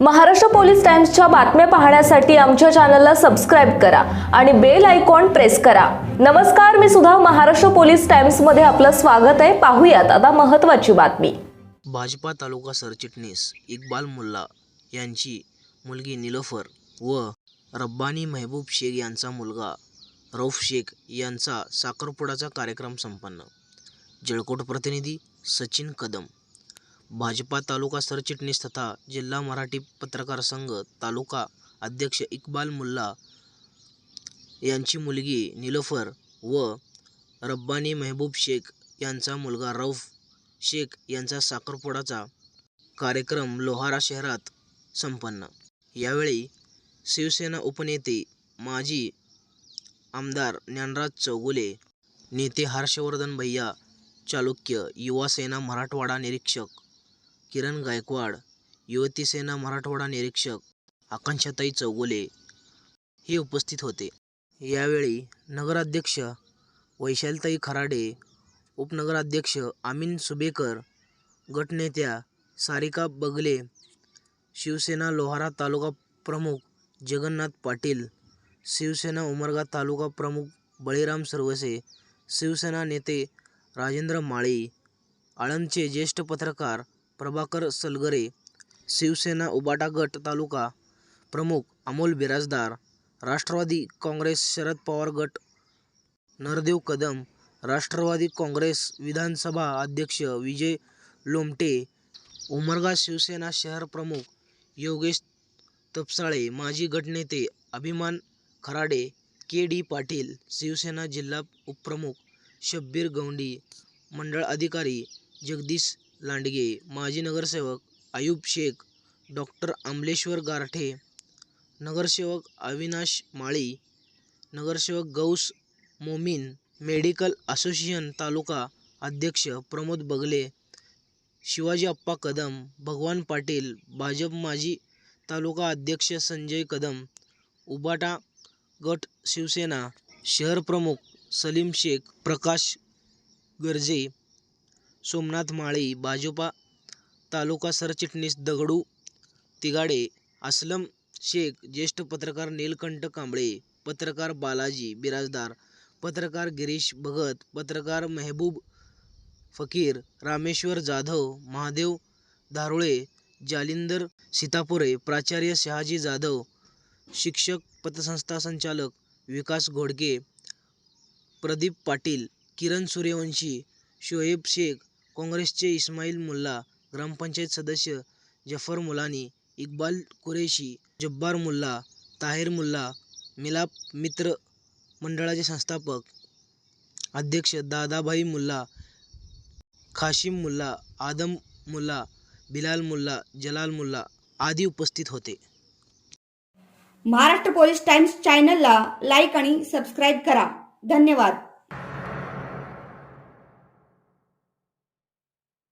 Maharashtra police टाइम्सच्या बातम्या पाहण्यासाठी आमच्या चॅनलला सबस्क्राईब करा आणि बेल आयकॉन प्रेस करा. नमस्कार मी सुद्धा महाराष्ट्र पोलीस टाइम्समध्ये आपलं स्वागत आहे. पाहूयात आता महत्त्वाची बातमी. भाजपा तालुका सरचिटणीस इक्बाल मुल्ला यांची मुलगी निलोफर व रब्बानी मेहबूब शेख यांचा मुलगा रौफ शेख यांचा साखरपुडाचा कार्यक्रम संपन्न. जळकोट प्रतिनिधी सचिन कदम भाजपा तालुका सरचिटणीस तथा जिल्हा मराठी पत्रकार संघ तालुका अध्यक्ष इक्बाल मुल्ला यांची मुलगी निलोफर व रब्बानी मेहबूब शेख यांचा मुलगा रौफ शेख यांचा साखरपुडाचा कार्यक्रम लोहारा शहरात संपन्न. यावेळी शिवसेना उपनेते माजी आमदार ज्ञानराज चौगुले नेते हर्षवर्धन भैया चालुक्य युवासेना मराठवाडा निरीक्षक किरण गायकवाड युवती सेना मराठवाडा निरीक्षक आकांक्षाताई चौगुले हे उपस्थित होते. यावेळी नगराध्यक्ष वैशालताई खराडे उपनगराध्यक्ष आमीन सुबेकर गटनेत्या सारिका बगले शिवसेना लोहारा तालुका प्रमुख जगन्नाथ पाटील शिवसेना उमरगा तालुका प्रमुख बळीराम सरवसे शिवसेना नेते राजेंद्र माळी आळंदचे ज्येष्ठ पत्रकार प्रभाकर सलगरे शिवसेना उबाटा गट तालुका प्रमुख अमोल बिराजदार राष्ट्रवादी काँग्रेस शरद पवार गट नरदेव कदम राष्ट्रवादी काँग्रेस विधानसभा अध्यक्ष विजय लोमटे उमरगा शिवसेना शहर प्रमुख योगेश तपसाळे माजी गटनेते अभिमान खराडे के डी पाटील शिवसेना जिल्हा उपप्रमुख शब्बीर गौंडी मंडळ अधिकारी जगदीश लांडगे माजी नगरसेवक आयुब शेख डॉक्टर आमलेश्वर गारठे नगरसेवक अविनाश माळी नगरसेवक गौस मोमीन मेडिकल असोसिएशन तालुका अध्यक्ष प्रमोद बगले शिवाजी अप्पा कदम भगवान पाटील भाजप माजी तालुका अध्यक्ष संजय कदम उबाटा गट शिवसेना शहर प्रमुख सलीम शेख प्रकाश गर्जे सोमनाथ माळी भाजपा तालुका सरचिटणीस दगडू तिगाडे असलम शेख ज्येष्ठ पत्रकार नीलकंठ कांबळे पत्रकार बालाजी बिराजदार पत्रकार गिरीश भगत पत्रकार मेहबूब फकीर रामेश्वर जाधव महादेव धारुळे जालिंदर सीतापुरे प्राचार्य शहाजी जाधव शिक्षक पतसंस्था संचालक विकास घोडके प्रदीप पाटील किरण सूर्यवंशी शोएब शेख काँग्रेसचे इस्माईल मुल्ला ग्रामपंचायत सदस्य जफर मुलानी इक्बाल कुरेशी जब्बार मुल्ला ताहिर मुल्ला मिलाप मित्र मंडळाचे संस्थापक अध्यक्ष दादाभाई मुल्ला खाशिम मुल्ला आदम मुल्ला बिलाल मुल्ला जलाल मुल्ला आदी उपस्थित होते. महाराष्ट्र पोलीस टाइम्स चॅनलला लाईक आणि सबस्क्राईब करा. धन्यवाद.